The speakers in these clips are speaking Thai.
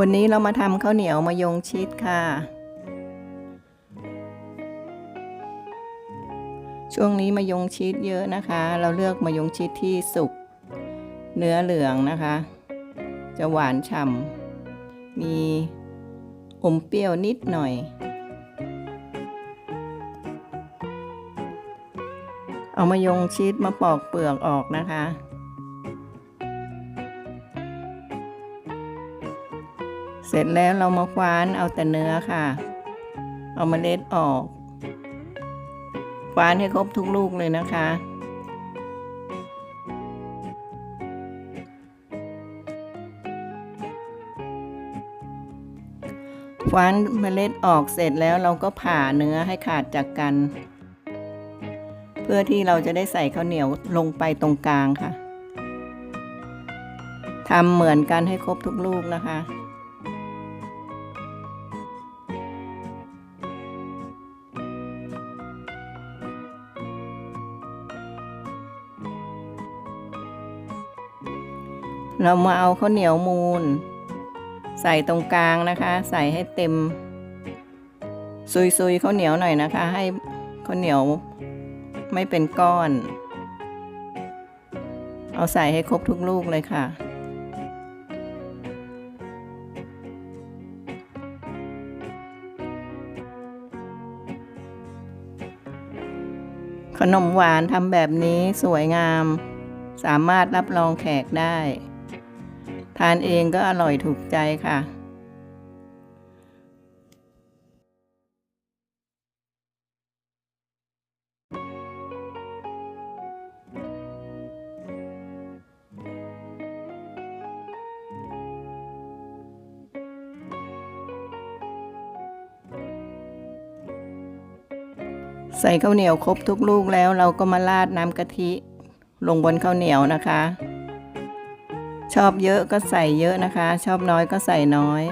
วันนี้เรามาทำข้าวเหนียวมายงชิดค่ะ ช่วงนี้มายงชิดเยอะนะคะ เราเลือกมายงชิดที่สุก เนื้อเหลืองนะคะ จะหวานฉ่ำ มีอมเปรี้ยวนิดหน่อย เอามายงชิดมาปอกเปลือกออกนะคะ เสร็จแล้วเรามาคว้านเอาแต่เนื้อค่ะ เอามาเล็ดออก คว้านให้ครบทุกลูกเลยนะคะ คว้านเมล็ดออกเสร็จแล้วเราก็ผ่าเนื้อให้ขาดจากกัน เพื่อที่เราจะได้ใส่ข้าวเหนียวลงไปตรงกลางค่ะทำเหมือนกันให้ครบทุกลูกนะคะ เรามาเอาข้าวเหนียวมูน ใส่ตรงกลางนะคะ ใส่ให้เต็ม ซุยๆข้าวเหนียวหน่อยนะคะ ให้ข้าวเหนียวไม่เป็นก้อน เอาใส่ให้ครบทุกลูกเลยค่ะขนมหวานทำแบบนี้สวยงาม สามารถรับรองแขกได้ ทานเองก็อร่อยถูกใจค่ะ ใส่ข้าวเหนียวครบทุกลูกแล้วเราก็มาราดน้ำกะทิ ลงบนข้าวเหนียวนะคะ ชอบเยอะก็ใส่เยอะนะคะ ชอบน้อยก็ใส่น้อย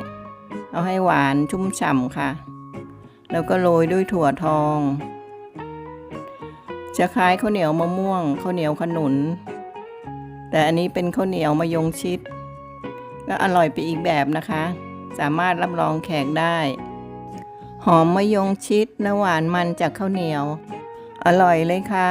เอาให้หวานชุ่มฉ่ำค่ะ แล้วก็โรยด้วยถั่วทอง จะคล้ายข้าวเหนียวมะม่วงข้าวเหนียวขนุน แต่อันนี้เป็นข้าวเหนียวมะยงชิด ก็อร่อยไปอีกแบบนะคะ สามารถรับรองแขกได้ หอมมะยงชิดและหวานมันจากข้าวเหนียว อร่อยเลยค่ะ